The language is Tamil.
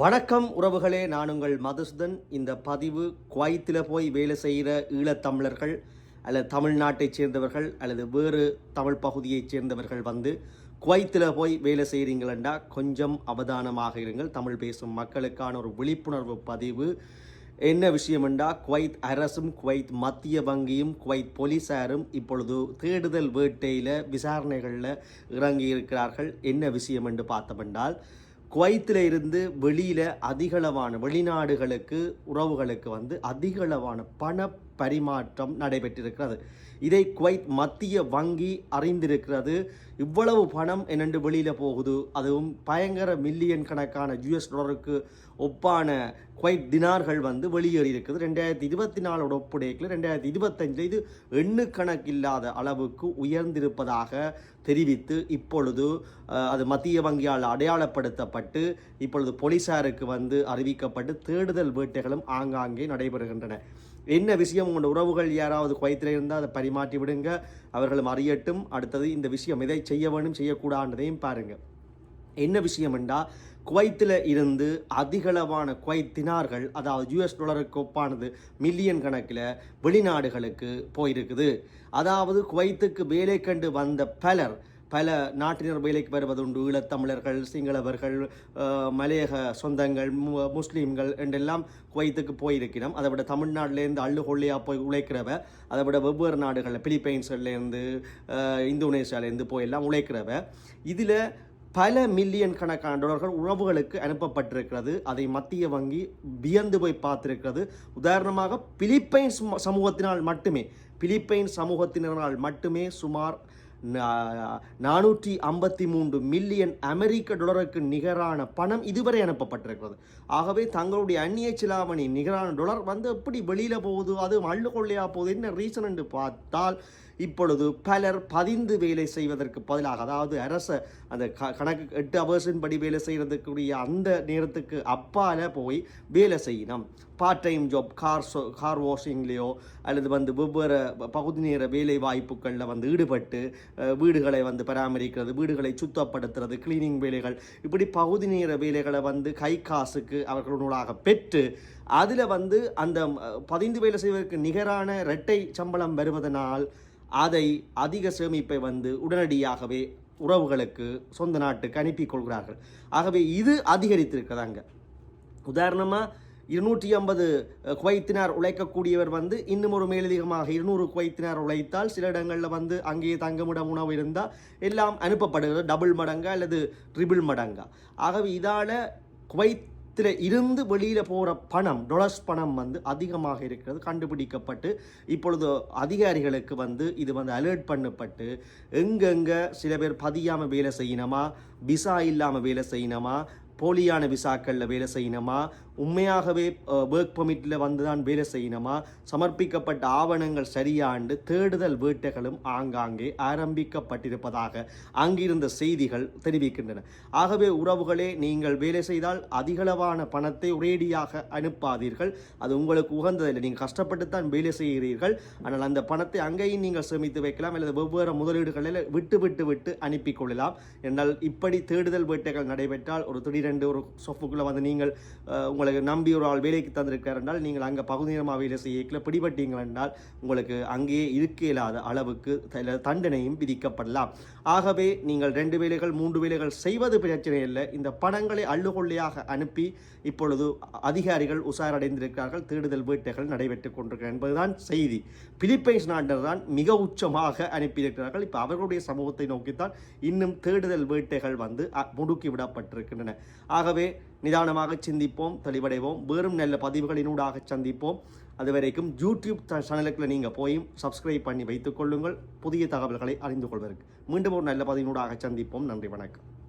வணக்கம் உறவுகளே நான் உங்கள் மதுசுதன். இந்த பதிவு குவைத்தில் போய் வேலை செய்கிற ஈழத்தமிழர்கள் அல்லது தமிழ்நாட்டைச் சேர்ந்தவர்கள் அல்லது வேறு தமிழ் பகுதியைச் சேர்ந்தவர்கள் வந்து குவைத்தில் போய் வேலை செய்கிறீங்களா கொஞ்சம் அவதானமாக இருங்கள். தமிழ் பேசும் மக்களுக்கான ஒரு விழிப்புணர்வு பதிவு. என்ன விஷயமெண்டா குவைத் அரசும் குவைத் மத்திய வங்கியும் குவைத் போலீசாரும் இப்பொழுது தேடுதல் வேட்டையில் விசாரணைகளில் இறங்கி இருக்கிறார்கள் என்ன விஷயம் என்று பார்த்தமென்றால் குவைத்தில் இருந்து வெளியில் அதிகளவான வெளிநாடுகளுக்கு உறவுகளுக்கு வந்து அதிகளவான பண பரிமாற்றம் நடைபெற்றிருக்கிறது. இதை குவைத் மத்திய வங்கி அறிந்திருக்கிறது. இவ்வளவு பணம் என்னென்று வெளியில் போகுது? அதுவும் பயங்கர மில்லியன் கணக்கான யூஎஸ் டாலருக்கு ஒப்பான குவைட் தினார்கள் வந்து வெளியேறி இருக்குது ரெண்டாயிரத்தி இருபத்தி நாலோட ஒப்புடைக்கில் ரெண்டாயிரத்தி இருபத்தஞ்சில் இது எண்ணு கணக்கில்லாத அளவுக்கு உயர்ந்திருப்பதாக தெரிவித்து இப்பொழுது அது மத்திய வங்கியால் அடையாளப்படுத்தப்பட்டு இப்பொழுது போலீசாருக்கு வந்து அறிவிக்கப்பட்டு தேடுதல் வேட்டைகளும் ஆங்காங்கே நடைபெறுகின்றன. என்ன விஷயம் உங்களோட உறவுகள் யாராவது குவைத்தில் இருந்தால் அதை பரிமாற்றி விடுங்க. அவர்களும் அறியட்டும். அடுத்தது இந்த விஷயம் இதை செய்ய வேண்டும் செய்யக்கூடாதுன்றதையும் பாருங்க. என்ன விஷயம்ண்டா குவைத்தில் இருந்து அதிகளவான குவைத்தினார்கள் அதாவது யூஎஸ் டாலருக்கு ஒப்பானது மில்லியன் கணக்கில் வெளிநாடுகளுக்கு போயிருக்குது. அதாவது குவைத்துக்கு வேலை கண்டு வந்த பலர் பல நாட்டினர் வேலைக்கு வருவதுண்டு ஈழத்தமிழர்கள் சிங்களவர்கள் மலையக சொந்தங்கள் முஸ்லீம்கள் என்றெல்லாம் குவைத்துக்கு போயிருக்கிறோம் அதை விட தமிழ்நாட்டிலேருந்து அள்ளுகொள்ளையாக போய் உழைக்கிறவ அதை விட வெவ்வேறு நாடுகளில் பிலிப்பைன்ஸ்லேருந்து இந்தோனேஷியாவிலேருந்து போய் எல்லாம் உழைக்கிறவ இதில் பல மில்லியன் கணக்கான டாலர்கள் உறவுகளுக்கு அனுப்பப்பட்டிருக்கிறது. அதை மத்திய வங்கி வியந்து போய் பார்த்திருக்கிறது. உதாரணமாக பிலிப்பைன்ஸ் சமூகத்தினால் மட்டுமே பிலிப்பைன்ஸ் சமூகத்தினரால் மட்டுமே சுமார் நானூற்றி ஐம்பத்தி மூன்று மில்லியன் அமெரிக்க டாலருக்கு நிகரான பணம் இதுவரை அனுப்பப்பட்டிருக்கிறது. ஆகவே தங்களுடைய அந்நிய சிலாவணி நிகரான டாலர் வந்து எப்படி வெளியில் போகுது அது அள்ளு கொள்ளையா போகுது என்ன ரீசன் என்று பார்த்தால் இப்பொழுது பலர் பதிந்து வேலை செய்வதற்கு பதிலாக அதாவது அரச அந்த க கணக்கு எட்டு அவர்ஸின் படி வேலை செய்கிறதுக்குரிய அந்த நேரத்துக்கு அப்பால போய் வேலை செய்யணும். Part time job car so car வாஷிங்லேயோ அல்லது வந்து வெவ்வேறு பகுதி நேர வேலை வாய்ப்புகளில் வந்து ஈடுபட்டு வீடுகளை வந்து பராமரிக்கிறது வீடுகளை சுத்தப்படுத்துறது கிளீனிங் வேலைகள். இப்படி பகுதி நேர வேலைகளை வந்து கை காசுக்கு அவர்களுடாக பெற்று அதில் வந்து அந்த பதிந்து வேலை செய்வதற்கு நிகரான இரட்டை சம்பளம் வருவதனால் அதை அதிக சேமிப்பை வந்து உடனடியாகவே உறவுகளுக்கு சொந்த நாட்டுக்கு அனுப்பி கொள்கிறார்கள். ஆகவே இது அதிகரித்திருக்கிறதாங்க உதாரணமாக இருநூற்றி ஐம்பது குவைத்தினார் உழைக்கக்கூடியவர் வந்து இன்னும் ஒரு மேலதிகமாக இருநூறு குவைத்தினார் உழைத்தால் சில இடங்களில் வந்து அங்கேயே தங்குமிடம் உணவு இருந்தால் எல்லாம் அனுப்பப்படுகிறது. டபுள் மடங்கா அல்லது ட்ரிபிள் மடங்கா. ஆகவே இதால் குவைத்தில் இருந்து வெளியில் போகிற பணம் டொலர்ஸ் பணம் வந்து அதிகமாக இருக்கிறது கண்டுபிடிக்கப்பட்டு இப்பொழுது அதிகாரிகளுக்கு வந்து இது வந்து அலர்ட் பண்ணப்பட்டு எங்கெங்கே சில பேர் பதியாமல் வேலை செய்யணுமா விசா இல்லாமல் வேலை செய்யணுமா போலியான விசாக்களில் வேலை செய்யணுமா உண்மையாகவே ஒர்க் பர்மிட்டில் வந்து தான் வேலை செய்யணுமா? சமர்ப்பிக்கப்பட்ட ஆவணங்கள் சரியாண்டு தேடுதல் வேட்டைகளும் ஆங்காங்கே ஆரம்பிக்கப்பட்டிருப்பதாக அங்கிருந்த செய்திகள் தெரிவிக்கின்றன. ஆகவே உறவுகளே நீங்கள் வேலை செய்தால் அதிகளவான பணத்தை ஒரேடியாக அனுப்பாதீர்கள். அது உங்களுக்கு உகந்ததில்லை. நீங்கள் கஷ்டப்பட்டு தான் வேலை செய்கிறீர்கள். ஆனால் அந்த பணத்தை அங்கேயும் நீங்கள் சேமித்து வைக்கலாம் அல்லது வெவ்வேறு முதலீடுகளில் விட்டு விட்டு விட்டு அனுப்பி கொள்ளலாம். என்றால் இப்படி தேடுதல் வேட்டைகள் நடைபெற்றால் ஒரு திடீரென்று ஒரு சொப்புக்குள்ளே வந்து நீங்கள் உங்களை உங்களுக்கு நம்பி ஒரு ஆள் வேலைக்கு தந்திருக்கார் என்றால் நீங்கள் அங்கே பகுதி நேரமாக வேலை செய்யல பிடிபட்டீங்கள் என்றால் உங்களுக்கு அங்கேயே இருக்க இயலாத அளவுக்கு தண்டனையும் விதிக்கப்படலாம். ஆகவே நீங்கள் ரெண்டு வேலைகள் மூன்று வேலைகள் செய்வது பிரச்சனை இல்லை. இந்த பணங்களை அள்ளுகொள்ளையாக அனுப்பி இப்பொழுது அதிகாரிகள் உஷாரடைந்திருக்கிறார்கள். தேடுதல் வேட்டைகள் நடைபெற்றுக் கொண்டிருக்கிறார் என்பதுதான் செய்தி. பிலிப்பைன்ஸ் நாட்டினர் தான் மிக உச்சமாக அனுப்பியிருக்கிறார்கள். இப்போ அவர்களுடைய சமூகத்தை நோக்கித்தான் இன்னும் தேடுதல் வேட்டைகள் வந்து முடுக்கிவிடப்பட்டிருக்கின்றன. ஆகவே நிதானமாக சிந்திப்போம் பதிவடைவோம். வேறும் நல்ல பதிவுகளினூடாக சந்திப்போம். அதுவரைக்கும் யூடியூப் சேனலுக்குள்ள நீங்கள் போய் சப்ஸ்கிரைப் பண்ணி வைத்துக் கொள்ளுங்கள். புதிய தகவல்களை அறிந்து கொள்வதற்கு. மீண்டும் ஒரு நல்ல பதிவினூடாக சந்திப்போம். நன்றி வணக்கம்.